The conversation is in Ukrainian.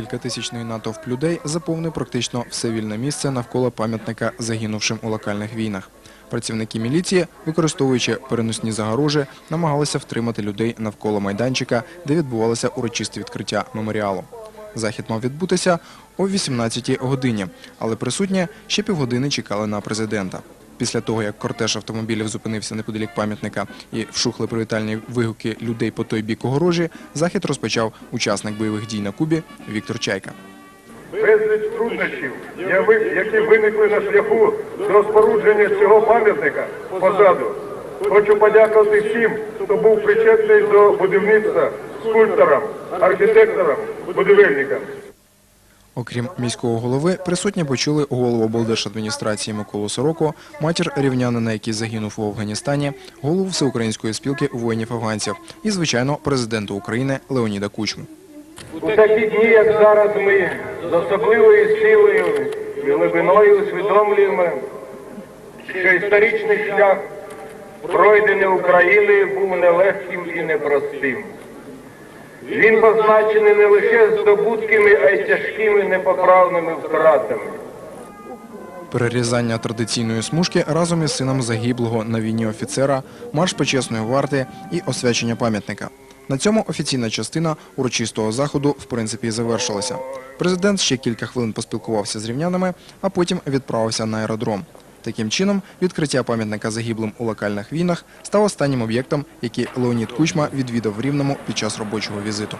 Кількатисячний натовп людей заповнив практично все вільне місце навколо пам'ятника загинувшим у локальних війнах. Працівники міліції, використовуючи переносні загорожі, намагалися втримати людей навколо майданчика, де відбувалося урочисте відкриття меморіалу. Захід мав відбутися о 18-й годині, але присутні ще півгодини чекали на президента. Після того, як кортеж автомобілів зупинився неподалік пам'ятника і вшухли привітальні вигуки людей по той бік огорожі, захід розпочав учасник бойових дій на Кубі Віктор Чайка. Безліч труднощів, які виникли на шляху до спорудження цього пам'ятника позаду. Хочу подякувати всім, хто був причетний до будівництва скульпторам, архітекторам, будівельникам. Окрім міського голови, присутні почули голову облдержадміністрації Миколу Сороку, матір рівнянина, який загинув у Афганістані, голову Всеукраїнської спілки воїнів-афганців і, звичайно, президента України Леоніда Кучму. У такі дні, як зараз, ми з особливою силою і глибиною усвідомлюємо, що історичний шлях, пройдений Україною, був нелегким і непростим. Він позначений не лише здобутками, а й тяжкими непоправними втратами. Перерізання традиційної смужки разом із сином загиблого на війні офіцера, марш почесної варти і освячення пам'ятника. На цьому офіційна частина урочистого заходу в принципі завершилася. Президент ще кілька хвилин поспілкувався з рівнянами, а потім відправився на аеродром. Таким чином, відкриття пам'ятника загиблим у локальних війнах став останнім об'єктом, який Леонід Кучма відвідав в Рівному під час робочого візиту.